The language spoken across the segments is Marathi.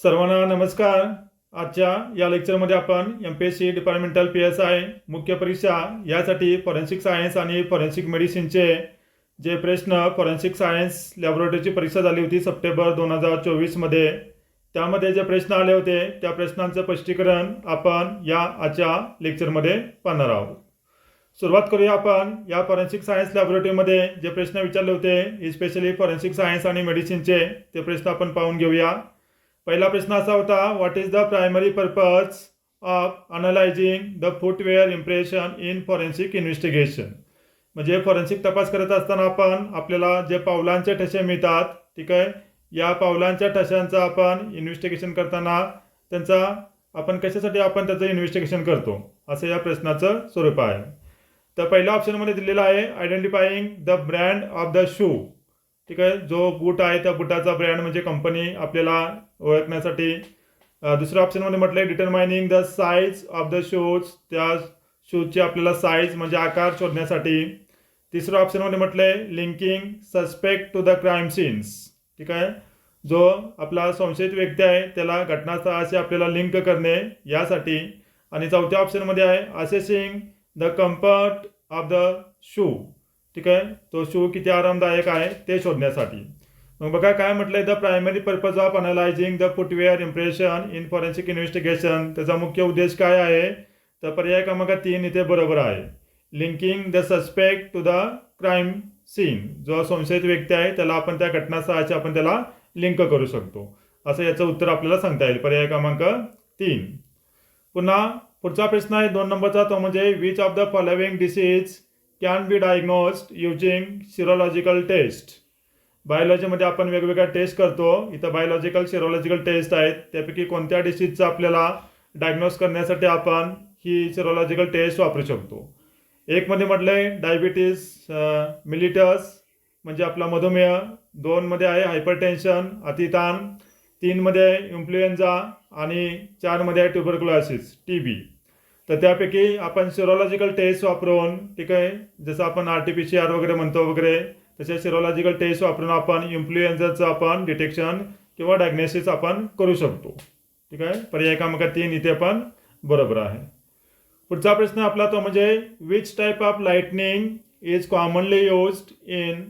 सर्वांना नमस्कार. आजच्या या लेक्चरमध्ये आपण M P S C departmental P S I मुख्य परीक्षा यासाठी फॉरेन्सिक सायन्स आणि फॉरेन्सिक मेडिसिनचे जे प्रश्न फॉरेन्सिक सायन्स लॅबोरेटरीची परीक्षा झाली होती सप्टेंबर दोन हजार चोवीसमध्ये त्यामध्ये जे प्रश्न आले होते त्या प्रश्नांचं स्पष्टीकरण आपण या आजच्या लेक्चरमध्ये पाहणार आहोत. सुरुवात करूया आपण. या फॉरेन्सिक सायन्स लॅबोरेटरीमध्ये जे प्रश्न विचारले होते स्पेशली फॉरेन्सिक सायन्स आणि मेडिसिनचे ते प्रश्न आपण पाहून घेऊया. पहिला प्रश्न असा होता what is the primary purpose of analysing the footwear impression in forensic investigation म्हणजे फॉरेन्सिक तपास करत असताना आपण आपल्याला जे पावलांचे ठसे मिळतात ठीक आहे? या पावलांच्या ठशांचा आपण इन्व्हेस्टिगेशन करताना त्यांचा आपण कशासाठी आपण त्याचं इन्व्हेस्टिगेशन करतो? असं या प्रश्नाचं स्वरूप आहे. तर पहिल्या ऑप्शनमध्ये दिलेलं आहे identifying the brand of the shoe ठीक आहे. जो बूट आहे त्या बुटाचा ब्रँड म्हणजे कंपनी आपल्याला ओळखण्यासाठी दुसऱ्या ऑप्शनमध्ये म्हटलं आहे determining the size of the shoes त्या शूजची आपल्याला साईज म्हणजे आकार शोधण्यासाठी. तिसऱ्या ऑप्शनमध्ये म्हटलं आहे linking suspect to the crime scenes ठीक आहे. जो आपला संशयित व्यक्ती आहे त्याला घटनास्थळाशी आपल्याला लिंक करणे यासाठी. आणि चौथ्या ऑप्शनमध्ये आहे assessing the comfort of the shoe ठीक आहे? तो शू किती आरामदायक आहे ते शोधण्यासाठी. मग बघा काय म्हटलंय? The primary purpose of analysing the footwear impression in forensic investigation त्याचा मुख्य उद्देश काय आहे? तर पर्याय क्रमांक तीन इथे बरोबर आहे. Linking the suspect to the crime scene जो संशयित व्यक्ती आहे त्याला आपण त्या घटनास्थळाची आपण त्याला लिंक करू शकतो. असं याचं उत्तर आपल्याला सांगता येईल. पर्याय क्रमांक तीन. पुन्हा पुढचा प्रश्न आहे दोन नंबरचा. तो म्हणजे which of the following disease can be diagnosed using serological test बायोलॉजीमध्ये आपण वेगवेगळ्या टेस्ट करतो. इथं बायोलॉजिकल सिरोलॉजिकल टेस्ट आहेत. त्यापैकी कोणत्या डिसीजचं आपल्याला डायग्नोस करण्यासाठी आपण ही सिरोलॉजिकल टेस्ट वापरू शकतो. एकमध्ये म्हटलं आहे डायबिटीस मिलिटस म्हणजे आपला मधुमेह. दोनमध्ये आहे हायपरटेन्शन अतिताण. तीनमध्ये इन्फ्लुएन्झा आणि चारमध्ये आहे ट्युबरक्युलॉसिस टी बी तर त्यापैकी आपण सिरोलॉजिकल टेस्ट वापरून ठीक आहे? जसं आपण R T P C R वगैरे म्हणतो वगैरे तसे सिरोलॉजिकल टेस्ट वापरून आपण इन्फ्लुएन्झाचं आपण डिटेक्शन किंवा डायग्नोसिस आपण करू शकतो. ठीक आहे? पर्याय क्रमांक तीन इथे पण बरोबर आहे. पुढचा प्रश्न आपला तो म्हणजे which type of lightning is commonly used in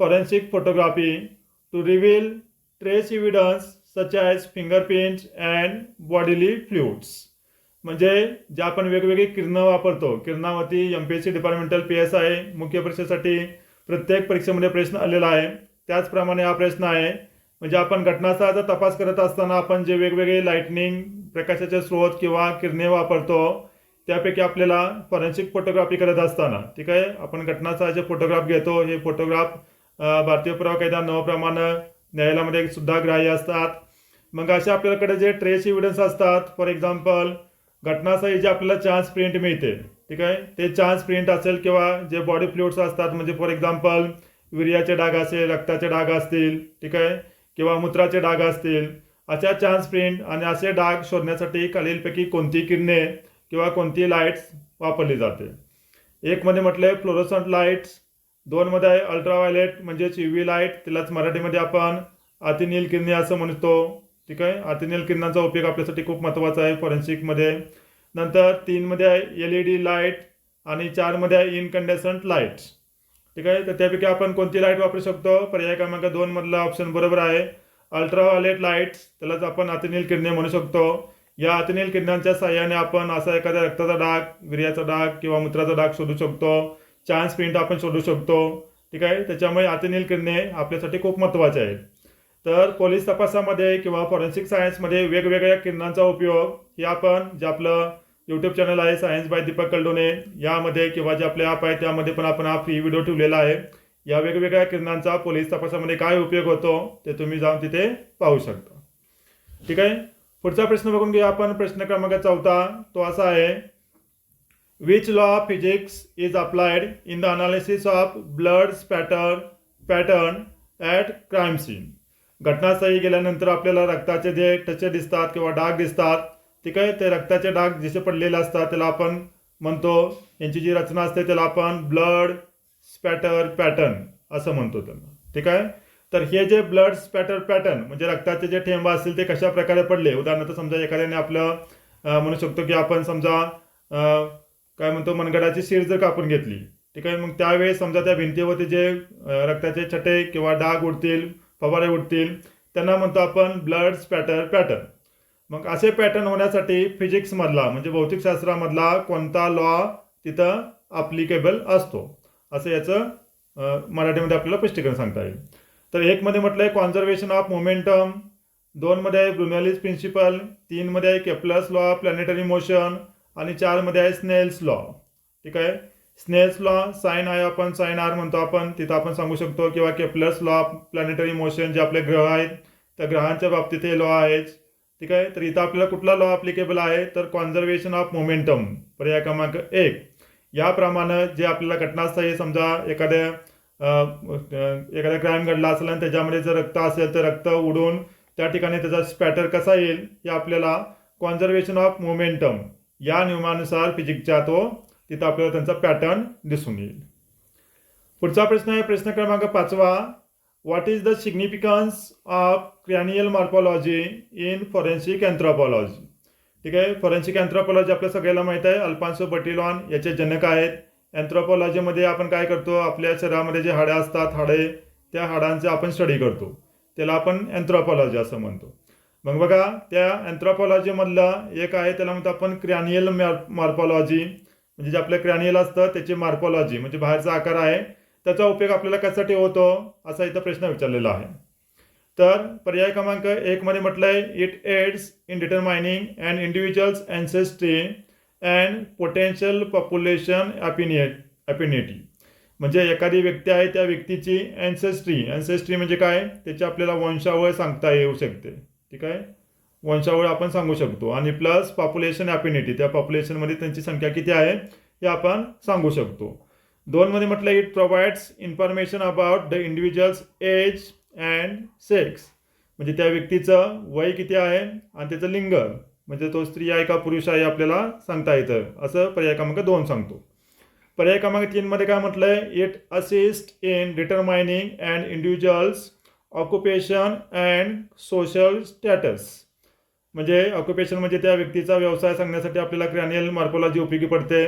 forensic photography to reveal trace evidence such as fingerprints and bodily fluids म्हणजे जे आपण वेगवेगळी किरणं वापरतो किरणावरती M P S C departmental P S आहे मुख्य परीक्षेसाठी प्रत्येक परीक्षेमध्ये प्रश्न आलेला आहे. त्याचप्रमाणे हा प्रश्न आहे म्हणजे आपण घटनास्थळाचा तपास करत असताना आपण जे वेगवेगळे लाईटनिंग प्रकाशाचे स्रोत किंवा किरणे वापरतो त्यापैकी आपल्याला फॉरेन्सिक फोटोग्राफी करत असताना ठीक आहे? आपण घटनास्थळाचे फोटोग्राफ घेतो हे फोटोग्राफ भारतीय पुरावा कायदा नवप्रमाणे न्यायालयामध्ये सुद्धा ग्राह्य असतात. मग असे आपल्याकडे जे ट्रेस इव्हिडन्स असतात फॉर एक्झाम्पल घटनास्थळी जे आपल्याला चान्स प्रिंट मिळते ठीक आहे? ते चान्स प्रिंट असेल किंवा जे बॉडी फ्लुइड्स असतात म्हणजे फॉर एक्झाम्पल विर्याचे डाग असेल रक्ताचे डाग असतील ठीक आहे? किंवा मूत्राचे डाग असतील अशा चान्स प्रिंट आणि असे डाग शोधण्यासाठी खालीलपैकी कोणती किरणे किंवा कोणती लाईट्स वापरली जाते? एकमध्ये म्हटलं आहे फ्लोरोसंट लाईट्स दोनमध्ये आहे अल्ट्राव्हायलेट म्हणजेच यू व्ही लाइट त्यालाच मराठीमध्ये आपण अतिनील किरणे असं म्हणतो. ठीक आहे? अतिनील किरणांचा उपयोग आपल्यासाठी खूप महत्त्वाचा आहे. फॉरेन्सिकमध्ये नंतर तीनमध्ये आहे एल ई डी लाइट आणि चारमध्ये आहे इनकंडेसंट लाईट्स ठीक आहे? तर त्यापैकी आपण कोणती लाइट वापरू शकतो? पर्याय क्रमांक दोनमधला ऑप्शन बरोबर आहे. अल्ट्राव्हायलेट लाईट्स त्यालाच आपण अतिनील किरणे म्हणू शकतो. या अतिनील किरणांच्या साह्याने आपण असा एखाद्या रक्ताचा डाग विर्याचा डाग किंवा मूत्राचा डाग शोधू शकतो. चान्स प्रिंट आपण शोधू शकतो. ठीक आहे? त्याच्यामुळे अतिनील किरणे आपल्यासाठी खूप महत्त्वाचे आहेत. तर पोलीस तपासामध्ये किंवा फॉरेन्सिक सायन्समध्ये वेगवेगळ्या किरणांचा उपयोग हे आपण जे आपलं यूट्यूब चॅनल आहे सायन्स बाय दीपक कलडोने यामध्ये किंवा जे आपले ॲप आहे त्यामध्ये पण आपण हा फ्री व्हिडिओ ठेवलेला आहे. या वेगवेगळ्या किरणांचा पोलीस तपासामध्ये काय उपयोग होतो ते तुम्ही जाऊन तिथे पाहू शकता. ठीक आहे? पुढचा प्रश्न बघून घेऊया आपण. प्रश्न क्रमांक चौथा तो असा आहे. Which law of physics is applied in the analysis of blood spatter pattern at crime scene घटनास्थळी गेल्यानंतर आपल्याला रक्ताचे जे टचे दिसतात किंवा डाग दिसतात ठीक आहे ते रक्ताचे डाग जसे पडलेले असतात त्याला आपण म्हणतो यांची जी रचना असते त्याला आपण ब्लड स्पॅटर पॅटर्न असं म्हणतो त्यांना. ठीक आहे? तर हे जे ब्लड स्पॅटर पॅटर्न म्हणजे रक्ताचे जे ठेंब असतील ते कशा प्रकारे पडले? उदाहरणार्थ समजा एखाद्याने आपलं म्हणू शकतो की आपण समजा काय म्हणतो मनगडाची शीर जर कापून घेतली ठीक आहे? मग त्यावेळेस समजा त्या भिंतीवरती जे रक्ताचे छटे किंवा डाग उडतील फवारे उठतील. त्यांना म्हणतो आपण ब्लड स्पॅटर पॅटर्न मग असे पॅटर्न होण्यासाठी फिजिक्समधला म्हणजे भौतिकशास्त्रामधला कोणता लॉ तिथं अप्लिकेबल असतो? असं याचं मराठीमध्ये आपल्याला स्पष्टीकरण सांगता येईल. तर एकमध्ये म्हटलं आहे कॉन्झर्वेशन ऑफ मोमेंटम दोनमध्ये आहे ब्रुनॅलिस प्रिन्सिपल तीनमध्ये आहे केप्लस लॉ प्लॅनेटरी मोशन आणि चारमध्ये आहे स्नेल्स लॉ ठीक आहे? स्नेल्स लॉ साईन आहे आपण साईन आर म्हणतो आपण. तिथं आपण सांगू शकतो किंवा केप्लस लॉ प्लॅनेटरी मोशन जे आपले ग्रह आहेत त्या ग्रहांच्या बाबतीत हे लॉ आहेच. ठीक आहे? तर इथं आपल्याला कुठला लॉ अप्लिकेबल आहे? तर कॉन्झर्वेशन ऑफ मोमेंटम पर्याय क्रमांक एक. याप्रमाणे जे आपल्याला घटनास्थळी समजा एखाद्या एखादा क्राईम घडला असेल आणि त्याच्यामध्ये जर रक्त असेल तर रक्त उडून त्या ठिकाणी त्याचा स्पॅटर कसा येईल? हे आपल्याला कॉन्झर्वेशन ऑफ मोमेंटम या नियमानुसार फिजिक्सच्या तो तिथं आपल्याला त्यांचा पॅटर्न दिसून येईल. पुढचा प्रश्न आहे प्रश्न क्रमांक पाचवा. What is the significance of cranial morphology in forensic anthropology ठीक आहे फॉरेन्सिक अँथ्रोपॉलॉजी आपल्या सगळ्याला माहीत आहे. अल्फान्सो बटिलॉन याचे जनक आहेत. अँथ्रोपॉलॉजीमध्ये आपण काय करतो? आपल्या शरीरामध्ये जे हाडं असतात हाडे त्या हाडांचे आपण स्टडी करतो. त्याला आपण अँथ्रोपॉलॉजी असं म्हणतो. मग बघा त्या अँथ्रोपॉलॉजीमधलं एक आहे त्याला म्हणतो आपण क्रॅनियल मॉर्फॉलॉजी म्हणजे जे आपल्या क्रॅनियल असतं त्याची मार्कोलॉजी म्हणजे बाहेरचा आकार आहे त्याचा उपयोग आपल्याला कशासाठी होतो असा इथं प्रश्न विचारलेला आहे. तर पर्याय क्रमांक एकमध्ये म्हटलं आहे it aids in determining and individuals ancestry and potential population affinity affinity म्हणजे एखादी व्यक्ती आहे त्या व्यक्तीची अँसेस्ट्री अँसेस्ट्री म्हणजे काय? त्याची आपल्याला वंशावळ सांगता येऊ शकते. ठीक आहे? वंशावळ आपण सांगू शकतो. आणि प्लस पॉप्युलेशन ॲपिनिटी त्या पॉप्युलेशनमध्ये त्यांची संख्या किती आहे? हे आपण सांगू शकतो. दोनमध्ये म्हटलं it provides information about the individuals age and sex म्हणजे त्या व्यक्तीचं वय किती आहे? आणि त्याचं लिंग. म्हणजे तो स्त्री आहे का पुरुष आहे आपल्याला सांगता येतं. असं पर्याय क्रमांक दोन सांगतो. पर्याय क्रमांक तीनमध्ये काय म्हटलं आहे it assist in determining and individuals occupation and social status म्हणजे ऑक्युपेशन म्हणजे त्या व्यक्तीचा व्यवसाय सांगण्यासाठी आपल्याला क्रॅनियल मॉर्फॉलॉजी उपयोगी पडते.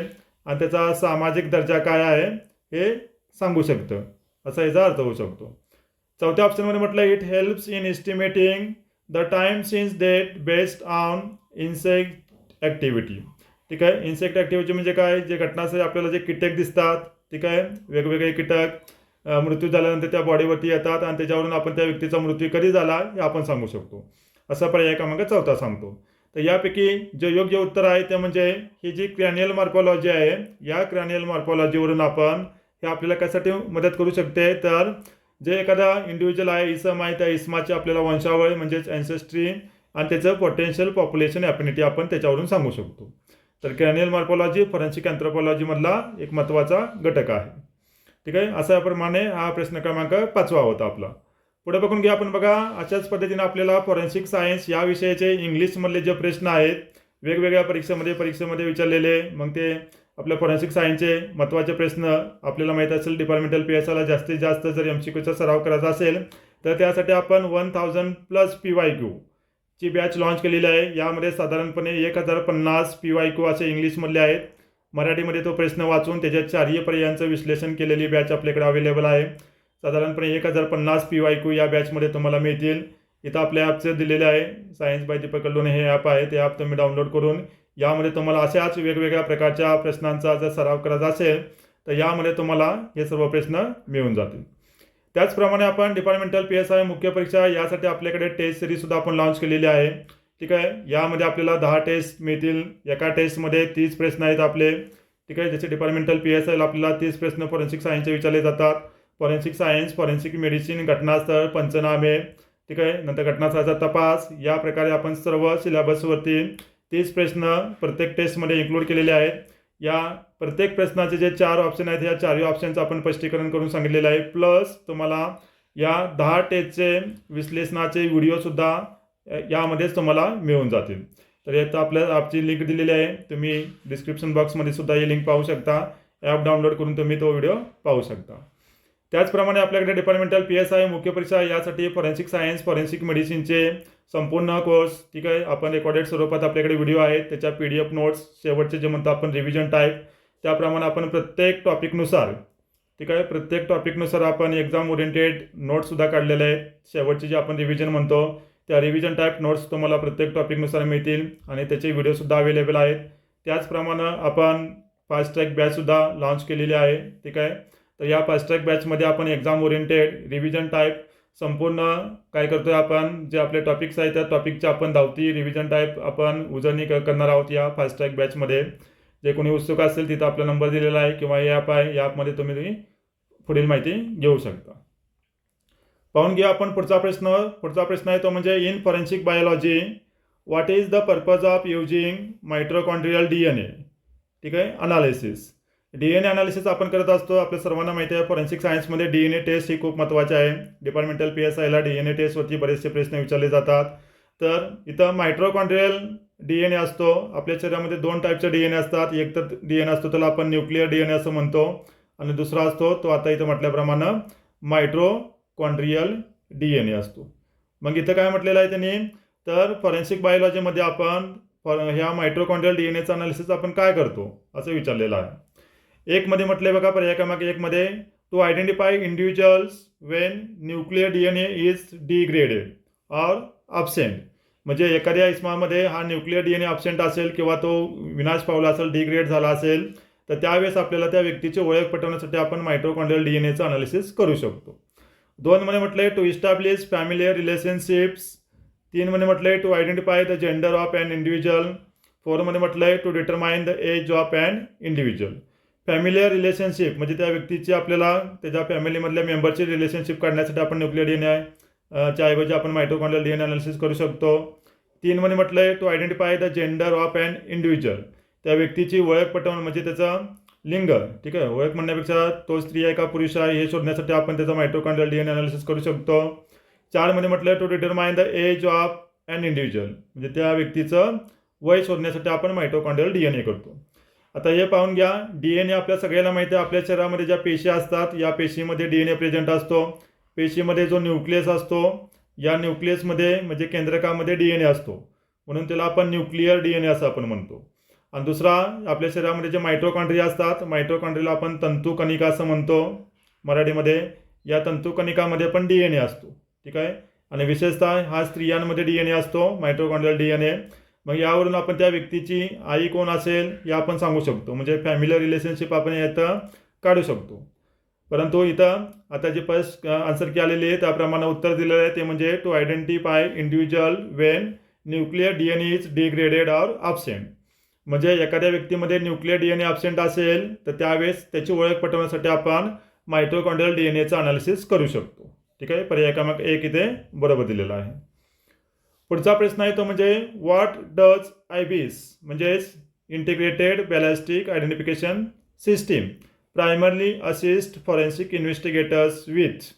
आणि त्याचा सामाजिक दर्जा काय आहे हे सांगू शकतं. असा याचा अर्थ होऊ शकतो. चौथ्या ऑप्शनमध्ये म्हटलं it helps in estimating the time since death based on insect activity ठीक आहे? इन्सेक्ट ॲक्टिव्हिटी म्हणजे काय? जे घटना आपल्याला जे कीटक दिसतात ठीक आहे? वेगवेगळे कीटक मृत्यू झाल्यानंतर त्या बॉडीवरती येतात आणि त्याच्यावरून आपण त्या व्यक्तीचा मृत्यू कधी झाला हे आपण सांगू शकतो. असा पर्याय क्रमांक चौथा सांगतो. तर यापैकी जे योग्य उत्तर आहे ते म्हणजे ही जी क्रॅनियल मॉर्फॉलॉजी आहे या क्रॅनियल मॉर्फॉलॉजीवरून आपण हे आपल्याला कशासाठी मदत करू शकते? तर जे एखादा इंडिव्हिज्युअल आहे इसम आहे त्या इसमाची आपल्याला वंशावळ म्हणजेच अँसेस्ट्री आणि त्याचं पोटेन्शियल पॉप्युलेशन ॲपिनिटी आपण त्याच्यावरून सांगू शकतो. तर क्रॅनियल मॉर्फॉलॉजी फॉरेन्सिक अँथ्रोपॉलॉजीमधला एक महत्त्वाचा घटक आहे. ठीक आहे? अशाप्रमाणे हा प्रश्न क्रमांक पाचवा होता आपला. पुढे बघून घ्या आपण बघा. अशाच पद्धतीने आपल्याला फॉरेन्सिक सायन्स या विषयाचे इंग्लिशमधले जे प्रश्न आहेत वेगवेगळ्या परीक्षेमध्ये परीक्षेमध्ये विचारलेले. मग ते आपल्या फॉरेन्सिक सायन्सचे महत्त्वाचे प्रश्न आपल्याला माहीत असेल. डिपार्टमेंटल पी एस आयला जास्तीत जास्त जर एम सी क्यूचा सराव करायचा असेल तर त्यासाठी आपण one thousand plus P Y Q ची बॅच लॉन्च केलेली आहे. यामध्ये साधारणपणे एक हजार पन्नास पी वाय क्यू असे इंग्लिशमधले आहेत. मराठीमध्ये तो प्रश्न वाचून त्याच्या चारही पर्यायांचं विश्लेषण केलेली बॅच आपल्याकडे अवेलेबल आहे. साधारणपणे एक हजार पन्नास पी वाय क्यू या बॅचमध्ये तुम्हाला मिळतील. इथं आपल्या ॲपचं दिलेलं आहे. सायन्स बाय दीपक कल्लोने हे ॲप आहे. ते ॲप तुम्ही डाउनलोड करून यामध्ये तुम्हाला अशाच वेगवेगळ्या प्रकारच्या प्रश्नांचा जर सराव करायचा असेल तर यामध्ये तुम्हाला हे सर्व प्रश्न मिळून जातील. त्याचप्रमाणे आपण डिपार्टमेंटल पी एस आय मुख्य परीक्षा यासाठी आपल्याकडे टेस्ट सिरीजसुद्धा आपण लॉन्च केलेली आहे. ठीक आहे? यामध्ये आपल्याला दहा टेस्ट मिळतील. एका टेस्टमध्ये तीस प्रश्न आहेत आपले. ठीक आहे? जसे डिपार्टमेंटल पी एस आयला आपल्याला तीस प्रश्न फॉरेन्सिक सायन्सचे विचारले जातात. फॉरेन्सिक सायन्स फॉरेन्सिक मेडिसिन घटनास्थळ पंचनामे ठीक आहे? नंतर घटनास्थळाचा तपास. या प्रकारे आपण सर्व सिलेबसवरती तीस प्रश्न प्रत्येक टेस्टमध्ये इन्क्लूड केलेले आहेत. या प्रत्येक प्रश्नाचे जे चार ऑप्शन आहेत या चारही ऑप्शनचं आपण स्पष्टीकरण करून सांगितलेलं आहे. प्लस तुम्हाला या दहा टेस्टचे विश्लेषणाचे व्हिडिओसुद्धा यामध्येच तुम्हाला मिळून जातील. तर यात आपल्या ॲपची लिंक दिलेली आहे. तुम्ही डिस्क्रिप्शन बॉक्समध्ये सुद्धा ही लिंक पाहू शकता. ॲप डाउनलोड करून तुम्ही तो व्हिडिओ पाहू शकता. त्याचप्रमाणे आपल्याकडे डिपार्टमेंटल पी एस आय मुख्य परीक्षा यासाठी फॉरेन्सिक सायन्स फॉरेन्सिक मेडिसिनचे संपूर्ण कोर्स ठीक आहे? आपण रेकॉर्डेड स्वरूपात आपल्याकडे व्हिडिओ आहेत. त्याच्या पी डी एफ नोट्स शेवटचे जे म्हणतो आपण रिव्हिजन टाईप त्याप्रमाणे आपण प्रत्येक टॉपिकनुसार ठीक आहे? प्रत्येक टॉपिकनुसार आपण एक्झाम ओरिएंटेड नोट्ससुद्धा काढलेले आहेत. शेवटचे जे आपण रिव्हिजन म्हणतो त्या रिव्हिजन टाईप नोट्स तुम्हाला प्रत्येक टॉपिकनुसार मिळतील आणि त्याचे व्हिडिओसुद्धा अवेलेबल आहेत. त्याचप्रमाणे आपण फास्ट ट्रॅक बॅचसुद्धा लॉन्च केलेली आहे ठीक आहे? तर या फास्ट ट्रॅक बॅचमध्ये आपण एक्झाम ओरिएंटेड रिव्हिजन टाईप संपूर्ण काय करतोय आपण? जे आपले टॉपिक्स आहेत त्या टॉपिकच्या आपण धावती. रिव्हिजन टाईप आपण उजळणी क- करणार आहोत या फास्ट्रॅक बॅचमध्ये जे कोणी उत्सुक असेल तिथं आपला नंबर दिलेला आहे किंवा हे ॲप आहे या ॲपमध्ये तुम्ही पुढील माहिती घेऊ शकता. पाहून घ्या आपण पुढचा प्रश्न. पुढचा प्रश्न आहे तो म्हणजे in forensic biology what is the purpose of using mitochondrial D N A ठीक आहे? Analysis D N A analysis आपण करत असतो. आपल्या सर्वांना माहिती आहे फॉरेन्सिक सायन्समध्ये डी एन ए टेस्ट ही खूप महत्त्वाची आहे. डिपार्टमेंटल पी एस आयला डी एन ए टेस्टवरती बरेचसे प्रश्न विचारले जातात. तर इथं मायट्रोकॉन्ड्रियल डी एन ए असतो. आपल्या शरीरामध्ये दोन टाईपचे डी एन ए असतात. एक तर डी एन ए असतो त्याला आपण न्यूक्लिअर डी एन ए असं म्हणतो. आणि दुसरा असतो तो आता इथं म्हटल्याप्रमाणे मायट्रोकॉन्ड्रियल डी एन ए असतो. मग इथं काय म्हटलेलं आहे त्यांनी? तर फॉरेन्सिक बायोलॉजीमध्ये आपण फॉर ह्या मायट्रोकॉन्ड्रियल डी एन एचं अनालिसिस आपण काय करतो? असं विचारलेलं आहे. एकमध्ये म्हटले बघा पर्याय क्रमांक एकमध्ये to identify individuals when nuclear D N A is degraded or absent म्हणजे एखाद्या इस्मामध्ये हा nuclear D N A absent असेल किंवा तो विनाश पावला असेल डिग्रेड झाला असेल तर त्यावेळेस आपल्याला त्या व्यक्तीची ओळख पटवण्यासाठी आपण मायट्रोकॉन्ड्रियल डी एन एचं अनालिसिस करू शकतो. दोनमध्ये म्हटले टू इस्टॅब्लिश फॅमिली रिलेशनशिप्स तीनमध्ये आहे to identify the gender of and individual फोरमध्ये आहे to determine the age of and individual familiar relationship म्हणजे त्या व्यक्तीची आपल्याला त्याच्या फॅमिलीमधल्या मेंबरची रिलेशनशिप काढण्यासाठी आपण न्यूक्लिअर डी एन आय च्या ऐवजी आपण मायट्रोकॉन्ड्रियल डी एन अनालिसिस करू शकतो. तीन म्हणी म्हटलं आहे to identify the gender of and individual त्या व्यक्तीची ओळख पटवणं म्हणजे त्याचं लिंग. ठीक आहे? ओळख म्हणण्यापेक्षा तो स्त्री आहे का पुरुष आहे हे शोधण्यासाठी आपण त्याचा मायट्रोकॉन्ड्रियल डी एन अनालिसिस करू शकतो. चारमध्ये म्हटलं to determine the age of and individual म्हणजे त्या व्यक्तीचं वय शोधण्यासाठी आपण मायट्रोकॉन्ड्रियल डी एन ए करतो. आता हे पाहून घ्या डी एन ए आपल्या सगळ्याला माहिती आहे आपल्या शरीरामध्ये ज्या पेशी असतात या पेशीमध्ये डी एन ए प्रेझेंट असतो. पेशीमध्ये जो न्यूक्लियस असतो या न्यूक्लियसमध्ये म्हणजे केंद्रकामध्ये डी एन ए असतो. म्हणून त्याला आपण न्यूक्लिअर डी एन ए असं आपण म्हणतो. आणि दुसरा आपल्या शरीरामध्ये जे मायट्रोकॉन्ड्रिया असतात मायट्रोकॉन्ड्रियाला आपण तंतुकणिका असं म्हणतो. मराठीमध्ये या तंतुकणिकामध्ये पण डी एन ए असतो. ठीक आहे? आणि विशेषतः हा स्त्रियांमध्ये डी एन ए असतो मायट्रोकॉन्ड्रियल डी एन ए मग यावरून आपण त्या व्यक्तीची आई कोण असेल हे आपण सांगू शकतो. म्हणजे फॅमिली रिलेशनशिप आपण इथं काढू शकतो. परंतु इथं आता जे फर्स्ट आन्सर की आलेले आहे त्याप्रमाणे उत्तर दिलेलं आहे ते म्हणजे to identify individual when nuclear D N is degraded or absent म्हणजे एखाद्या व्यक्तीमध्ये nuclear D N A absent असेल तर त्यावेळेस त्याची ओळख पटवण्यासाठी आपण मायट्रोकॉन्ड्रियल डी एन एचं अनालिसिस करू शकतो. ठीक आहे? पर्याय क्रमांक एक इथे बरोबर दिलेला आहे. पुढचा प्रश्न आहे तो म्हणजे व्हॉट डज आय बीस म्हणजेच integrated ballistic identification system primarily assist forensic investigators with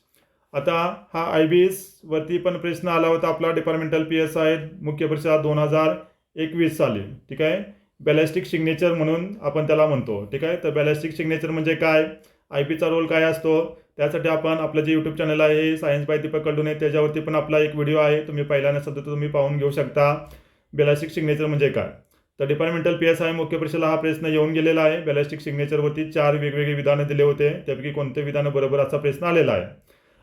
आता हा आय बी एसवरती पण प्रश्न आला होता आपला डिपार्टमेंटल पी एस आय मुख्य परीक्षा दोन हजार एकवीस साली ठीक आहे? बॅलॅस्टिक सिग्नेचर म्हणून आपण त्याला म्हणतो ठीक आहे? तर बॅलॅस्टिक सिग्नेचर म्हणजे काय? आय पीचा रोल काय असतो? त्यासाठी आपण आपलं जे यूट्यूब चॅनल आहे सायन्स बाय दीपक कल्डुने त्याच्यावरती पण आपला एक व्हिडिओ आहे. तुम्ही पहिला नसेल तर तुम्ही पाहून घेऊ शकता. बेलास्टिक सिग्नेचर म्हणजे काय? तर डिपार्टमेंटल पी एस आय मुख्य परीक्षेला हा प्रश्न येऊन गेलेला आहे. बॅलास्टिक सिग्नेचरवरती चार वेगवेगळे विधानं दिले होते. त्यापैकी कोणते विधानं बरोबर असा प्रश्न आलेला आहे.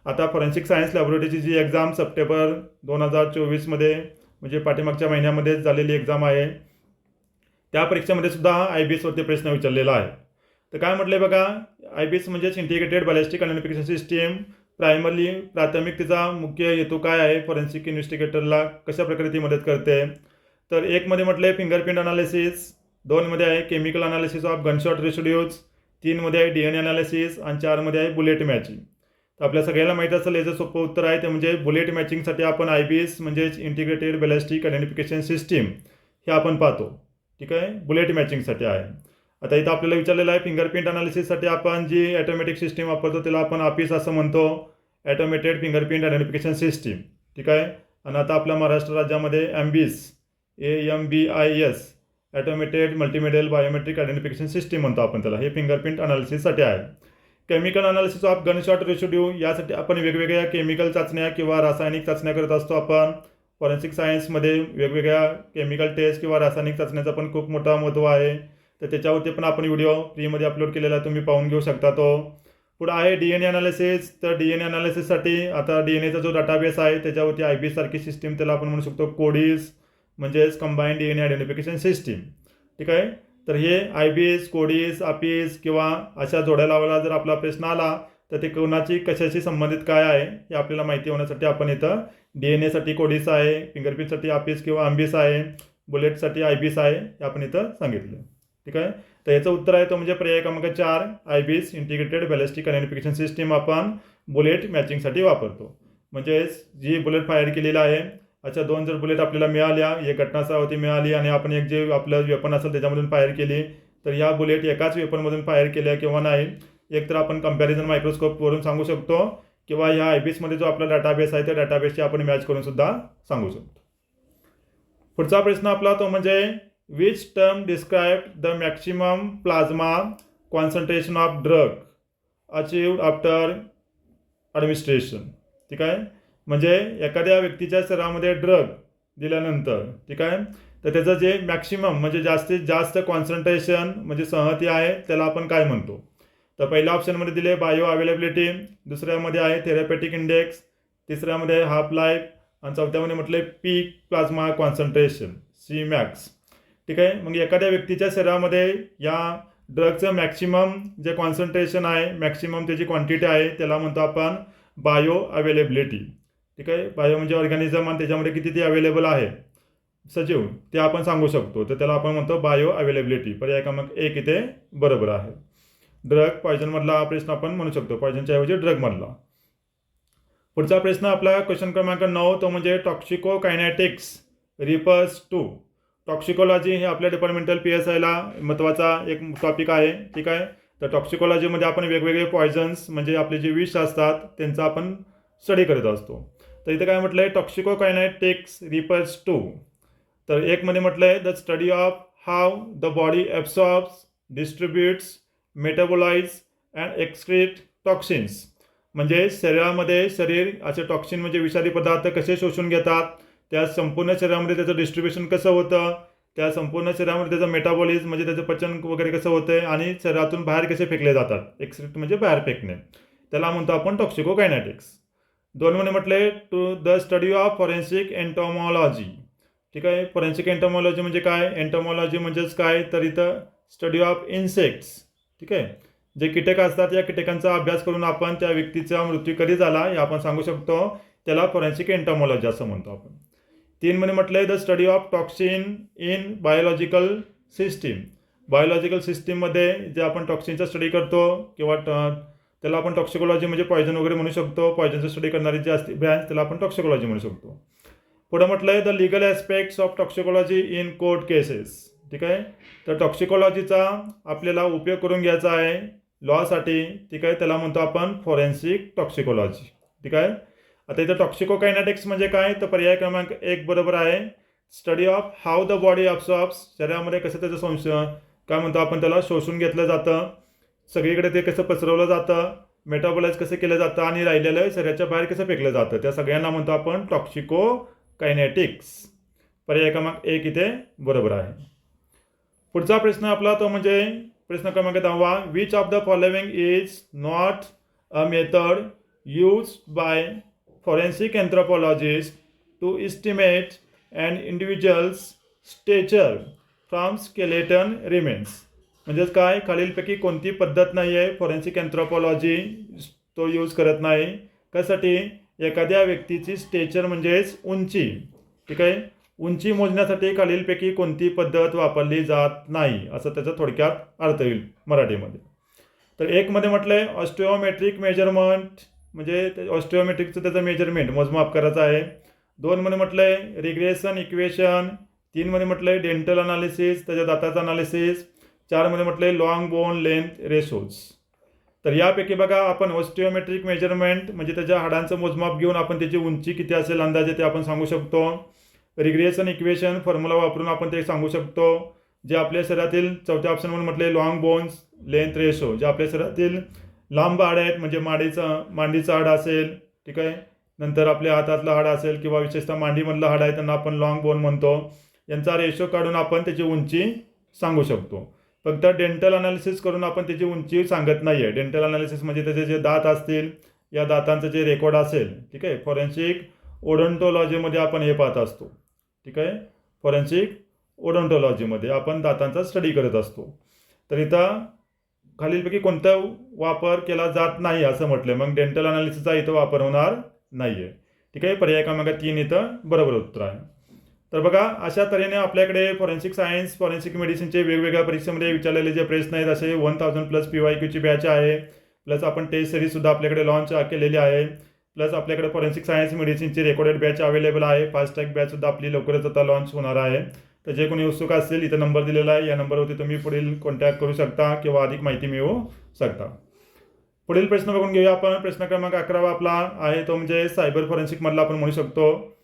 आता फॉरेन्सिक सायन्स लॅबोरेटरीची जी एक्झाम सप्टेंबर दोन हजार चोवीसमध्ये म्हणजे पाठीमागच्या महिन्यामध्ये झालेली एक्झाम आहे. त्या परीक्षेमध्ये सुद्धा आय बी एसवरती प्रश्न विचारलेला आहे. तर काय म्हटलं बघा आय बी एस म्हणजेच integrated ballistic identification system primarily प्राथमिक तिचा मुख्य हेतू काय आहे? फॉरेन्सिक इन्व्हेस्टिगेटरला कशा प्रकारे ती मदत करते? तर एकमध्ये म्हटलं आहे फिंगरप्रिंट अनालिसिस दोनमध्ये आहे chemical analysis of gunshot residues तीनमध्ये आहे डी एन ए अनालिसिस आणि चारमध्ये आहे बुलेट मॅचिंग तर आपल्या सगळ्याला माहीत असेल याचं सोपं उत्तर आहे ते म्हणजे बुलेट मॅचिंगसाठी आपण आय बी एस म्हणजेच इंटिग्रेटेड बॅलिस्टिक आयडेंटिफिकेशन सिस्टीम हे आपण पाहतो. ठीक आहे? बुलेट मॅचिंगसाठी आहे. आता इथं आपल्याला विचारलेलं आहे फिंगरप्रिंट अनालिसिससाठी आपण जी ॲटोमॅटिक सिस्टीम वापरतो त्याला आपण आपिस असं म्हणतो ॲटोमेटेड फिंगरप्रिंट आयडेंटिफिकेशन सिस्टीम ठीक आहे? आणि आता आपल्या महाराष्ट्र राज्यामध्ये AMBIS A M B I S automated multimodal biometric identification system म्हणतो आपण त्याला. हे फिंगरप्रिंट अनालिसिससाठी आहे. Chemical analysis of gunshot residue यासाठी आपण वेगवेगळ्या केमिकल चाचण्या किंवा रासायनिक चाचण्या करत असतो आपण. फॉरेन्सिक सायन्समध्ये वेगवेगळ्या केमिकल टेस्ट किंवा रासायनिक चाचण्याचा पण खूप मोठा महत्त्व आहे. तर त्याच्यावरती पण आपण व्हिडिओ फ्रीमध्ये अपलोड केलेला आहे तुम्ही पाहून घेऊ शकता तो. पुढं आहे डी एन ए अनालिसिस तर डी एन ए अनालिसिससाठी आता डी एन एचा जो डाटाबेस आहे त्याच्यावरती आय बी सारखी सिस्टीम त्याला आपण म्हणू शकतो कोडीज म्हणजेच combined D N A identification system ठीक आहे? तर हे आय बी एस कोडीस आपिस किंवा अशा जोड्या लावायला जर आपला प्रश्न आला तर ते कोणाची कशाशी संबंधित काय आहे हे आपल्याला माहिती होण्यासाठी आपण इथं डी एन एसाठी कोडीस आहे फिंगरप्रिंटसाठी आपिस किंवा आंबीस आहे बुलेटसाठी आय बीस आहे हे आपण इथं सांगितलं. ठीक आहे? तर याचं उत्तर आहे तो म्हणजे पर्याय क्रमांक चार I B S integrated ballistic identification system आपण बुलेट मॅचिंगसाठी वापरतो. म्हणजेच जी बुलेट फायर केलेलं आहे अच्छा दोन जर बुलेट आपल्याला मिळाल्या एक घटनास्थळावरती मिळाली आणि आपण एक जे आपलं वेपन असेल त्याच्यामधून फायर केली तर या बुलेट एकाच वेपनमधून फायर केल्या किंवा नाही एक तर आपण कंपॅरिझन मायक्रोस्कोपवरून सांगू शकतो किंवा ह्या आय बीसमध्ये जो आपला डाटाबेस आहे त्या डाटाबेसची आपण मॅच करून सुद्धा सांगू शकतो. पुढचा प्रश्न आपला तो म्हणजे which term described the maximum plasma concentration of drug achieved after administration? ठीक आहे? म्हणजे एखाद्या व्यक्तीच्या शरीरामध्ये ड्रग दिल्यानंतर ठीक आहे? तर त्याचं जे मॅक्सिमम म्हणजे जास्तीत जास्त कॉन्सन्ट्रेशन म्हणजे संहती आहे त्याला आपण काय म्हणतो? तर पहिल्या ऑप्शनमध्ये दिले बायो अवेलेबिलिटी दुसऱ्यामध्ये आहे थेरपॅटिक इंडेक्स तिसऱ्यामध्ये आहे हाफ लाईफ आणि चौथ्यामध्ये म्हटले peak plasma concentration C max ठीक आहे? मग एखाद्या व्यक्तीच्या शरीरामध्ये या ड्रगचं मॅक्सिमम जे कॉन्सन्ट्रेशन आहे मॅक्सिमम त्याची क्वांटिटी आहे त्याला म्हणतो आपण बायो अवेलेबिलिटी ठीक आहे? बायो म्हणजे ऑर्गॅनिझम आणि त्याच्यामध्ये किती ते अवेलेबल आहे? सजीव ते आपण सांगू शकतो. तर त्याला आपण म्हणतो बायो अवेलेबिलिटी पर्याय क्रमांक एक इथे बरोबर आहे. ड्रग पॉयझनमधला हा प्रश्न आपण म्हणू शकतो. पॉयझनच्या ऐवजी ड्रगमधला पुढचा प्रश्न आपला क्वेश्चन क्रमांक नऊ तो म्हणजे toxicokinetics refers to toxicology हे आपल्या डिपार्टमेंटल पी एस आयला महत्त्वाचा एक टॉपिक आहे ठीक आहे? तर टॉक्सिकोलॉजीमध्ये आपण वेगवेगळे पॉयझन्स म्हणजे आपले जे विष असतात त्यांचा आपण स्टडी करत असतो. तर इथे काय म्हटलं आहे टॉक्सिको टेक्स रिपर्स टू तर एकमध्ये म्हटलं आहे the study of how the body absorbs distributes metabolize and excrete toxins म्हणजे शरीरामध्ये शरीर असे टॉक्सिन म्हणजे विषारी पदार्थ कसे शोषून घेतात? त्या संपूर्ण शरीरामध्ये त्याचं डिस्ट्रीब्युशन कसं होतं? त्या संपूर्ण शरीरामध्ये त्याचं मेटाबॉलिझम म्हणजे त्याचं पचन वगैरे कसं होतं आणि शरीरातून बाहेर कसे फेकले जातात? एक्सक्रीट म्हणजे बाहेर फेकणे. त्याला म्हणतो आपण टॉक्सिको कायनॅटिक्स महिने म्हटले to the study of forensic entomology ठीक आहे? फॉरेन्सिक एन्टॉमॉलॉजी म्हणजे काय? एन्टॉमॉलॉजी म्हणजेच काय? तर इथं स्टडी ऑफ इन्सेक्ट्स ठीक आहे? जे कीटक असतात या कीटकांचा अभ्यास करून आपण त्या व्यक्तीचा मृत्यू कधी झाला हे आपण सांगू शकतो. त्याला फॉरेन्सिक एन्टॉमॉलॉजी असं म्हणतो आपण. तीनमध्ये म्हटलं आहे the study of toxin in biological system biological सिस्टीममध्ये जे आपण टॉक्सिनचा स्टडी करतो किंवा त्याला आपण टॉक्सिकोलॉजी म्हणजे पॉयझन वगैरे म्हणू शकतो. पॉयझनचा स्टडी करणारी जी असते ब्रँच त्याला आपण टॉक्सिकोलॉजी म्हणू शकतो. पुढे म्हटलं आहे the legal aspects of toxicology in court cases ठीक आहे? तर टॉक्सिकोलॉजीचा आपल्याला उपयोग करून घ्यायचा आहे. लॉसाठी ठीक आहे? त्याला म्हणतो आपण फॉरेन्सिक टॉक्सिकोलॉजी ठीक आहे? आता इथं टॉक्सिकोकायनाटिक्स म्हणजे काय? तर पर्याय क्रमांक एक बरोबर आहे. Study of how the body absorbs शरीरामध्ये कसं त्याचं संश काय म्हणतो आपण त्याला? शोषून घेतलं जातं. सगळीकडे ते कसं पसरवलं जातं? मेटाबॉलाइज कसं केलं जातं? आणि राहिलेलं शरीराच्या बाहेर कसं फेकलं जातं? त्या सगळ्यांना म्हणतो आपण टॉक्सिको कायनेटिक्स पर्याय क्रमांक एक इथे बरोबर आहे. पुढचा प्रश्न आपला तो म्हणजे प्रश्न क्रमांक दहावा. Which of the following is not a method use by forensic anthropologist to estimate and individual's stature from skeleton remains. म्हणजेच काय? खालीलपैकी कोणती पद्धत नाही आहे फॉरेन्सिक अँथ्रोपॉलॉजी तो यूज करत नाही. कशासाठी? एखाद्या व्यक्तीची स्टेचर म्हणजेच उंची. ठीक आहे? उंची मोजण्यासाठी खालीलपैकी कोणती पद्धत वापरली जात नाही? असं त्याचा थोडक्यात अर्थ येईल मराठीमध्ये. तर एकमध्ये म्हटलं आहे ऑस्टिओमेट्रिक मेजरमेंट म्हणजे ते ऑस्टिओमेट्रिकचं त्याचं मेजरमेंट मोजमाप करायचं आहे. दोनमध्ये म्हटलं आहे रिग्रेशन इक्वेशन तीनमध्ये म्हटलं आहे डेंटल अनालिसिस त्याच्या दाताचं अनालिसिस चारमध्ये म्हटलं आहे लॉंग बोन लेंथ रेशोज तर यापैकी बघा आपण ऑस्टिओमेट्रिक मेजरमेंट म्हणजे त्याच्या हाडांचं मोजमाप घेऊन आपण त्याची उंची किती असेल अंदाजे ते आपण सांगू शकतो. रिग्रेशन इक्वेशन फॉर्म्युला वापरून आपण ते सांगू शकतो. जे आपल्या शरीरातील चौथ्या ऑप्शनमध्ये म्हटले लॉंग बोन्स लेंथ रेशो जे आपल्या शरीरातील लांब हाड आहेत म्हणजे माडीचं मांडीचं हाड असेल ठीक आहे? नंतर आपल्या हातातलं हाड असेल किंवा विशेषतः मांडीमधलं हाड आहे त्यांना आपण लाँग बोन म्हणतो. यांचा रेशो काढून आपण त्याची उंची सांगू शकतो. फक्त डेंटल अनालिसिस करून आपण त्याची उंची सांगत नाही आहे डेंटल अनालिसिस म्हणजे त्याचे जे दात असतील या दातांचं जे रेकॉर्ड असेल ठीक आहे? फॉरेन्सिक ओडोंटोलॉजीमध्ये आपण हे पाहत असतो. ठीक आहे? फॉरेन्सिक ओडोंटोलॉजीमध्ये आपण दातांचा स्टडी करत असतो. तर इथं खालीलपैकी कोणता वापर केला जात नाही असं म्हटलं मग डेंटल अनालिसिसचा इथं वापर होणार नाही आहे ठीक आहे? पर्याय क्रमांक तीन इथं बरोबर उत्तर आहे. तर बघा अशा तऱ्हेने आपल्याकडे फॉरेन्सिक सायन्स फॉरेन्सिक मेडिसिनचे वेगवेगळ्या परीक्षेमध्ये विचारलेले जे प्रश्न आहेत असे one thousand plus P Y क्यूची batch आहे. प्लस आपण टेस्ट सिरीजसुद्धा आपल्याकडे लॉन्च केलेली आहे. प्लस आपल्याकडे फॉरेन्सिक सायन्स मेडिसिनची रेकॉर्डेड बॅच अवेलेबल आहे. फास्ट ट्रॅक बॅचसुद्धा आपली लवकरच आता लॉन्च होणार आहे. तर जे कोणी उत्सुक असतील इथं नंबर दिलेला आहे. या नंबरवरती तुम्ही पुढील कॉन्टॅक्ट करू शकता किंवा अधिक माहिती मिळवू शकता. पुढील प्रश्न बघून घेऊया आपण. प्रश्न क्रमांक अकरावा आपला आहे. तो म्हणजे सायबर फॉरेन्सिकमधला आपण म्हणू शकतो.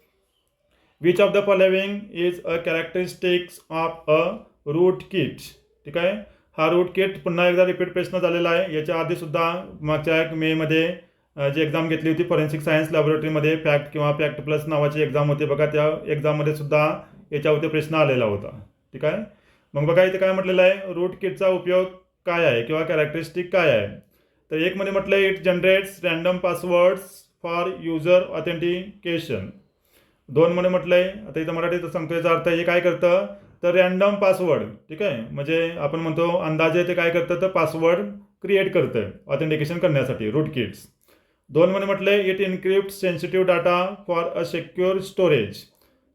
Which of the following is a characteristics of a rootkit ठीक आहे? हा रूट किट पुन्हा एकदा रिपीट प्रश्न झालेला आहे. याच्या आधी सुद्धा मागच्या एक मेमध्ये जी एक्झाम घेतली होती फॉरेन्सिक सायन्स लॅबोरेटरीमध्ये फॅक्ट किंवा फॅक्ट प्लस नावाची एक्झाम होती. बघा त्या एक्झाममध्ये सुद्धा याच्यावरती प्रश्न आलेला होता. ठीक आहे? मग बघा इथे काय म्हटलेलं आहे? रूट किटचा उपयोग काय आहे किंवा कॅरेक्टरिस्टिक काय आहे? तर एकमध्ये म्हटलं it generates random passwords for user authentication दोनमध्ये म्हटलं आहे आता इथं मराठीत सांगतो याचा अर्थ हे काय करतं? तर रँडम पासवर्ड ठीक आहे? म्हणजे आपण म्हणतो अंदाजे ते काय करतं? तर पासवर्ड क्रिएट करतं ऑथेंटिकेशन करण्यासाठी रूट किट्स दोनमध्ये म्हटलं it encrypt sensitive data for a secure storage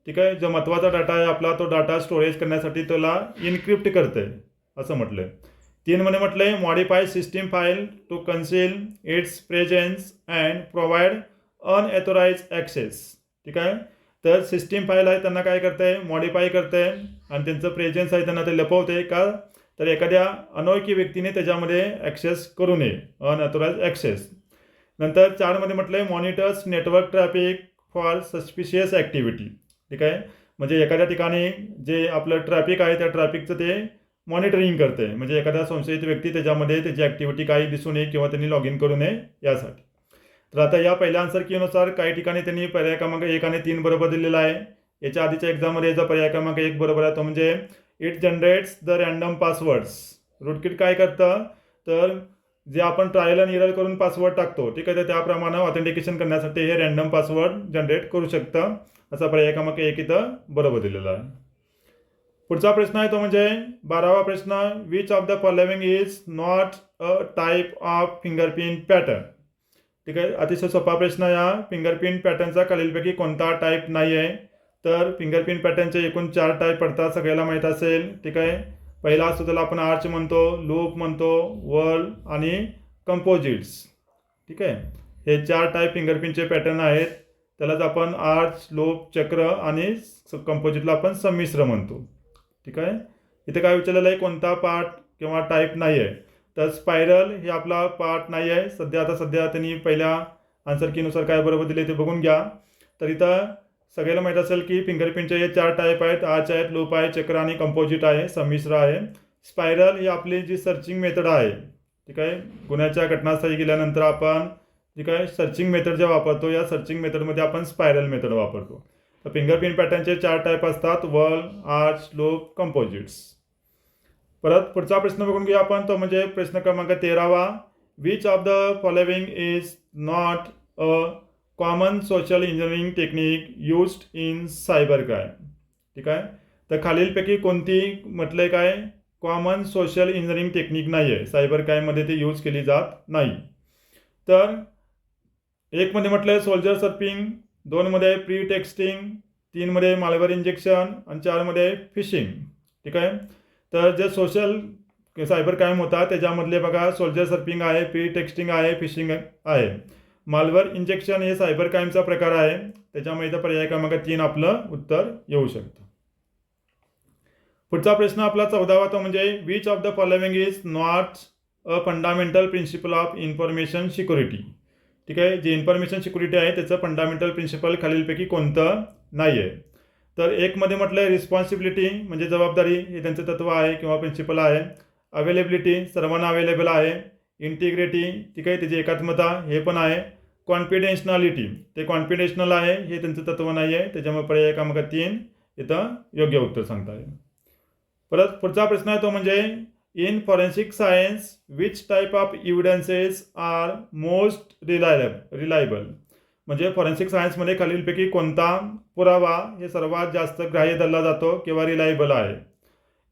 ठीक आहे? जो महत्त्वाचा डाटा आहे आपला तो डाटा स्टोरेज करण्यासाठी त्याला इन्क्रिप्ट करते असं म्हटलं आहे तीनमध्ये म्हटलं आहे modify system file to conceal its presence and provide unauthorize access ठीक आहे? तर सिस्टीम फाईल आहे त्यांना काय करते मॉडिफाय करते आणि त्यांचं प्रेझेन्स आहे त्यांना ते लपवते का? तर एखाद्या अनोळखी व्यक्तीने त्याच्यामध्ये ॲक्सेस करू नये. अनऑथोराइज ॲक्सेस नंतर चारमध्ये म्हटलं आहे monitors network traffic for suspicious activity ठीक आहे? म्हणजे एखाद्या ठिकाणी जे आपलं ट्रॅफिक आहे त्या ट्रॅफिकचं ते मॉनिटरिंग करते. म्हणजे एखादा संशयित व्यक्ती त्याच्यामध्ये त्याची ॲक्टिव्हिटी काही दिसू नये किंवा त्यांनी लॉग इन करू नये यासाठी. तर आता या पहिल्या आन्सर कीनुसार काही ठिकाणी त्यांनी पर्याय क्रमांक एक आणि तीन बरोबर दिलेला आहे. याच्या आधीच्या एक्झाममध्ये याचा पर्याय क्रमांक एक बरोबर आहे तो म्हणजे it generates the random passwords rootkit काय करतं? तर जे आपण ट्रायल अँड इरर करून पासवर्ड टाकतो ठीक आहे? तर त्याप्रमाणे ऑथेंटिकेशन करण्यासाठी हे रँडम पासवर्ड जनरेट करू शकतं. असा पर्याय क्रमांक एक इथं बरोबर दिलेला आहे. पुढचा प्रश्न आहे तो म्हणजे बारावा प्रश्न which of the following is not a type of fingerprint pattern ठीक आहे अतिशय सोपा प्रश्न या फिंगरप्रिंट पॅटर्नचा खालीलपैकी कोणता टाईप नाही आहे? तर फिंगरप्रिंट पॅटर्नचे एकूण चार टाईप पडतात सगळ्याला माहीत असेल. ठीक आहे पहिला असतो त्याला आपण आर्च म्हणतो लूप म्हणतो वर्ल आणि कंपोजिट्स ठीक आहे हे चार टाईप फिंगरप्रिंटचे पॅटर्न आहेत. त्यालाच आपण आर्च स्लोप चक्र आणि कंपोजिटला आपण संमिश्र म्हणतो. ठीक आहे? इथे काय विचारलेलं आहे? कोणता पार्ट किंवा टाईप नाही आहे तर स्पायरल हे आपला पार्ट नाही आहे सध्या आता सध्या त्यांनी पहिल्या आन्सर कीनुसार काय बरोबर दिले ते बघून घ्या. तर इथं सगळ्याला माहीत असेल की फिंगरप्रिंटचे हे चार टाईप आहेत. आर्च आहेत लोप आहे चक्र आणि कंपोजिट आहे संमिश्र आहे. स्पायरल ही आपली जी सर्चिंग मेथड आहे. ठीक आहे? गुन्ह्याच्या घटनास्थळी गेल्यानंतर आपण जी काय सर्चिंग मेथड जे वापरतो या सर्चिंग मेथडमध्ये आपण स्पायरल मेथड वापरतो. तर फिंगरप्रिंट पॅटर्नचे चार टाईप असतात वर्ल आर्च लूप कंपोजिट्स परत पुढचा प्रश्न बघून घेऊया आपण तो म्हणजे प्रश्न क्रमांक तेरावा. Which of the following is not a common social engineering technique used in cyber crime ठीक आहे? तर खालीलपैकी कोणती म्हटलंय काय? कॉमन सोशल इंजिनिअरिंग टेक्निक नाही आहे सायबर क्राईममध्ये ती यूज केली जात नाही. तर एकमध्ये म्हटलं आहे सोल्जर सर्पिंग दोनमध्ये प्री टेक्स्टिंग तीनमध्ये मालवर इंजेक्शन आणि चारमध्ये फिशिंग ठीक आहे? तर जे सोशल सायबर क्राईम होता त्याच्यामधले बघा सोल्जर सर्पिंग आहे प्री टेक्स्टिंग आहे फिशिंग आहे. मालवर इंजेक्शन हे सायबर क्राईमचा प्रकार आहे. त्याच्यामुळे इथं पर्याय क्रमांक तीन आपलं उत्तर येऊ शकतं. पुढचा प्रश्न आपला चौदावा तो म्हणजे which of the following is not a fundamental principle of information security ठीक आहे? जे इन्फॉर्मेशन सिक्युरिटी आहे त्याचं फंडामेंटल प्रिन्सिपल खालीलपैकी कोणतं नाही आहे तर एकमध्ये म्हटलं आहे रिस्पॉन्सिबिलिटी म्हणजे जबाबदारी हे त्यांचं तत्व आहे किंवा प्रिन्सिपल आहे. अवेलेबिलिटी सर्वांना अवेलेबल आहे. इंटिग्रिटी ठीक आहे? त्याची एकात्मता हे पण आहे. कॉन्फिडेन्शनॅलिटी ते कॉन्फिडेन्शनल आहे हे त्यांचं तत्व नाही आहे त्याच्यामुळे पर्याय क्रमांक तीन इथं योग्य उत्तर सांगता येईल. परत पुढचा प्रश्न आहे तो म्हणजे in forensic science which type of evidences are most reliab reliable म्हणजे फॉरेन्सिक सायन्समध्ये खालीलपैकी कोणता पुरावा हे सर्वात जास्त ग्राह्य धरला जातो किंवा रिलायबल आहे?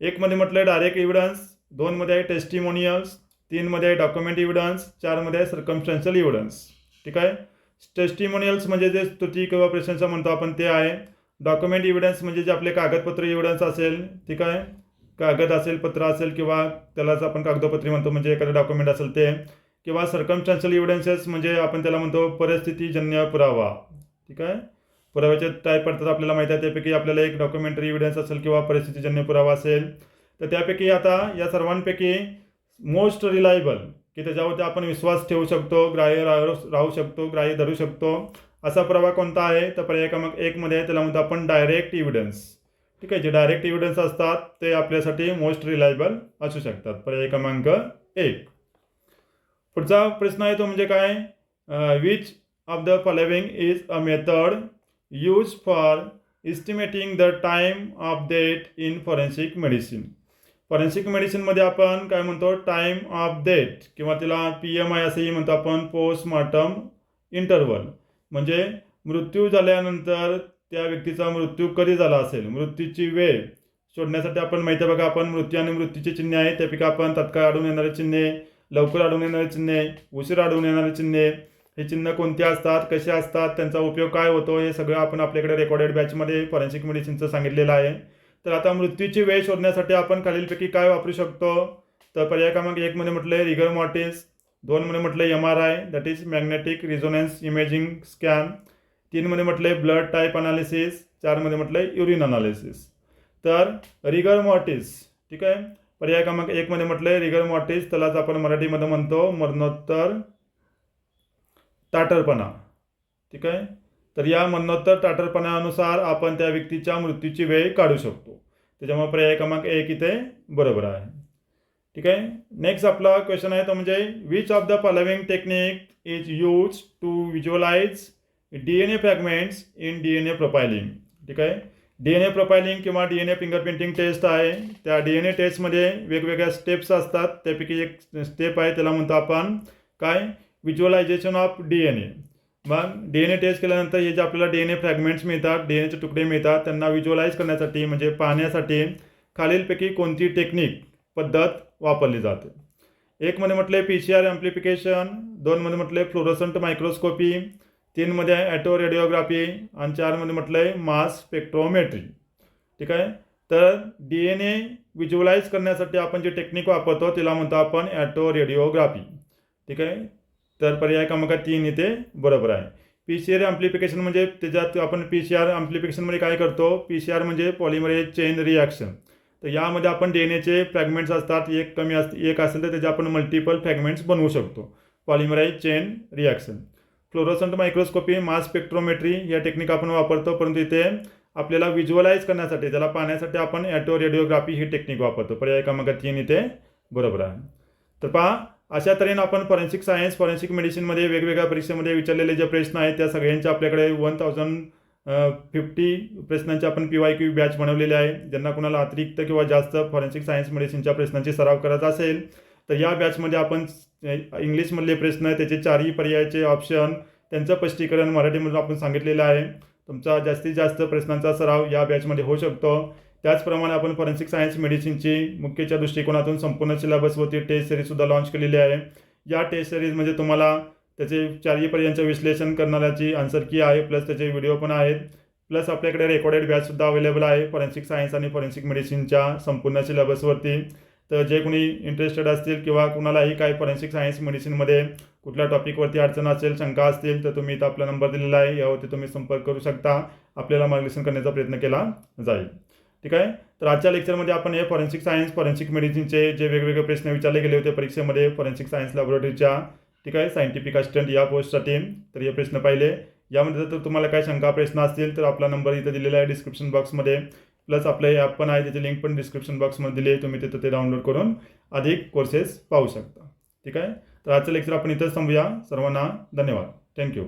एकमध्ये म्हटलं डायरेक्ट इव्हिडन्स दोनमध्ये आहे टेस्टिमोनियल्स तीनमध्ये आहे डॉक्युमेंट इव्हिडन्स चारमध्ये आहे सर्कमस्टन्शियल इव्हिडन्स ठीक आहे? टेस्टिमोनियल्स म्हणजे जे स्तुती किंवा प्रशंसा म्हणतो आपण ते आहे. डॉक्युमेंट इव्हिडन्स म्हणजे जे आपले कागदपत्र इव्हिडन्स असेल ठीक आहे? कागद असेल पत्र असेल किंवा त्यालाच आपण कागदोपत्री म्हणतो म्हणजे एखादं डॉक्युमेंट असेल ते. किंवा सर्कमस्टन्शियल इव्हिडन्सेस म्हणजे आपण त्याला म्हणतो परिस्थितीजन्य पुरावा. ठीक आहे? पुराव्याचे टाईप पडतात आपल्याला माहिती आहे त्यापैकी आपल्याला एक डॉक्युमेंटरी इव्हिडन्स असेल किंवा परिस्थितीजन्य पुरावा असेल. तर त्यापैकी आता या सर्वांपैकी मोस्ट रिलायबल की त्याच्यावरती आपण विश्वास ठेवू शकतो ग्राह्य राहू राहू शकतो ग्राह्य धरू शकतो असा पुरावा कोणता आहे? तर पर्याय क्रमांक एकमध्ये त्याला म्हणतो आपण डायरेक्ट इव्हिडन्स ठीक आहे जे डायरेक्ट इव्हिडन्स असतात ते आपल्यासाठी मोस्ट रिलायबल असू शकतात. पर्याय क्रमांक एक. पुढचा प्रश्न आहे तो म्हणजे काय? Which of the following is a method use for estimating the time of death in forensic medicine forensic मेडिसिनमध्ये आपण काय म्हणतो? टाईम ऑफ डेट किंवा तिला पी एम आय असंही म्हणतो आपण पोस्टमॉर्टम इंटरवल म्हणजे मृत्यू झाल्यानंतर त्या व्यक्तीचा मृत्यू कधी झाला असेल? मृत्यूची वेळ शोधण्यासाठी आपण माहिती आहे बघा आपण मृत्यू आणि मृत्यूची चिन्हे आहे त्यापैकी आपण तत्काळ आढळून येणारे चिन्हे लवकर आढळून येणारे चिन्हे उशीर आढळून येणारे चिन्हे हे चिन्ह कोणते असतात कसे असतात त्यांचा उपयोग काय होतो हे सगळं आपण आपल्याकडे रेकॉर्डेड बॅचमध्ये फॉरेन्सिक मेडिसिनचं सांगितलेलं आहे. तर आता मृत्यूची वेळ शोधण्यासाठी आपण खालीलपैकी काय वापरू शकतो? तर पर्याय क्रमांक एकमध्ये म्हटलं रिगर मॉर्टिस दोनमध्ये म्हटलं M R I that is magnetic resonance imaging scan तीनमध्ये म्हटले ब्लड टाईप अनालिसिस चारमध्ये म्हटलं युरिन अनालिसिस तर रिगर मॉर्टिस ठीक आहे? पर्याय क्रमांक एकमध्ये म्हटलं रिगर मॉर्टिस त्यालाच आपण मराठीमध्ये म्हणतो मरणोत्तर टाटरपणा ठीक आहे? तर या मरणोत्तर ताटरपणानुसार आपण त्या व्यक्तीच्या मृत्यूची वेळ काढू शकतो. त्याच्यामुळे पर्याय क्रमांक एक इथे बरोबर आहे. ठीक आहे? नेक्स्ट आपला क्वेश्चन आहे तो म्हणजे which of the following technique is use to visualize D N A fragments in D N A profiling ठीक आहे? डी एन ए प्रोफायलिंग किंवा D N A fingerprinting test आहे. त्या डी एन ए टेस्टमध्ये वेगवेगळ्या स्टेप्स असतात. त्यापैकी एक स्टेप आहे. त्याला म्हणतो आपण काय? Visualisation of D N A मग डी एन ए टेस्ट केल्यानंतर हे जे आपल्याला डी एन ए फ्रॅगमेंट्स मिळतात डी एन एचे तुकडे मिळतात त्यांना विज्युअलाइज करण्यासाठी म्हणजे पाहण्यासाठी खालीलपैकी कोणती टेक्निक पद्धत वापरली जाते? एकमध्ये म्हटले पी सी आर ॲम्प्लिफिकेशन दोनमध्ये म्हटले फ्लोरोसंट मायक्रोस्कोपी तीनमध्ये आहे ॲटो रेडिओग्राफी आणि चारमध्ये म्हटलं आहे मास स्पेक्ट्रोमेट्री. ठीक आहे? तर डी एन ए विज्युअलाइज करण्यासाठी आपण जी टेक्निक वापरतो तिला म्हणतो आपण ॲटो रेडिओग्राफी ठीक आहे? तर पर्याय क्रमांक तीन इथे बरोबर आहे. पी सी आर ॲम्प्लिफिकेशन म्हणजे त्याच्यात आपण पी सी आर ॲम्प्लिफिकेशनमध्ये काय करतो? पी सी आर म्हणजे पॉलिमरेज चेन रिॲक्शन तर यामध्ये आपण डी एन एचे फ्रॅगमेंट्स असतात एक कमी अस एक असेल तर त्याचे आपण मल्टिपल फ्रॅगमेंट्स बनवू शकतो. Polymerise chain reaction fluorescent microscopy mass spectrometry या टेक्निक आपण वापरतो परंतु इथे आपल्याला विज्युअलाइज करण्यासाठी त्याला पाहण्यासाठी आपण ॲटो रेडिओग्राफी ही टेक्निक वापरतो. पर्याय क्रमांक तीन इथे बरोबर आहे. तर पहा अशा तऱ्हेनं आपण फॉरेन्सिक सायन्स फॉरेन्सिक मेडिसिनमध्ये वेगवेगळ्या परीक्षेमध्ये विचारलेले जे प्रश्न आहेत त्या सगळ्यांचे आपल्याकडे वन थाउजंड फिफ्टी प्रश्नांचे आपण पी वाय क्यू बॅच बनवलेले आहे. ज्यांना कुणाला अतिरिक्त किंवा जास्त फॉरेन्सिक सायन्स मेडिसिनच्या प्रश्नांची सराव करायचा असेल तर या बॅचमध्ये आपण इंग्लिशमधले प्रश्न त्याचे चारही पर्यायाचे ऑप्शन त्यांचं स्पष्टीकरण मराठीमधून आपण सांगितलेलं आहे. तुमचा जास्तीत जास्त प्रश्नांचा सराव या बॅचमध्ये होऊ शकतो. त्याचप्रमाणे आपण फॉरेन्सिक सायन्स मेडिसिनची मुख्यच्या दृष्टिकोनातून संपूर्ण सिलेबसवरती टेस्ट सिरीजसुद्धा लॉन्च केलेली आहे. या टेस्ट सिरीजमध्ये म्हणजे तुम्हाला त्याचे चारही पर्यायांचं विश्लेषण करणाऱ्याची आन्सर की आहे प्लस त्याचे व्हिडिओ पण आहेत. प्लस आपल्याकडे रेकॉर्डेड बॅचसुद्धा अवेलेबल आहे फॉरेन्सिक सायन्स आणि फॉरेन्सिक मेडिसिनच्या संपूर्ण सिलेबसवरती तर जे कोणी इंटरेस्टेड असतील किंवा कुणालाही काही फॉरेन्सिक सायन्स मेडिसिनमध्ये कुठल्या टॉपिकवरती अडचण असेल शंका असतील तर तुम्ही इथं आपला नंबर दिलेला आहे. यावरती तुम्ही संपर्क करू शकता. आपल्याला मार्गदर्शन करण्याचा प्रयत्न केला जाईल. ठीक आहे? तर आजच्या लेक्चरमध्ये आपण हे फॉरेन्सिक सायन्स फॉरेन्सिक मेडिसिनचे जे वेगवेगळे प्रश्न विचारले गेले होते परीक्षेमध्ये फॉरेन्सिक सायन्स लॅबोरेटरीच्या ठीक आहे? सायंटिफिक असिस्टंट या पोस्टसाठी तर हे प्रश्न पाहिले. यामध्ये जर तुम्हाला काही शंका प्रश्न असतील तर आपला नंबर इथं दिलेला आहे डिस्क्रिप्शन बॉक्समध्ये प्लस आपलं हे ॲप पण आहे त्याची लिंक पण डिस्क्रिप्शन बॉक्समध्ये दिली आहे तुम्ही तिथं ते डाउनलोड करून अधिक कोर्सेस पाहू शकता. ठीक आहे? तर आजचं लेक्चर आपण इथंच थांबूया. सर्वांना धन्यवाद. थँक्यू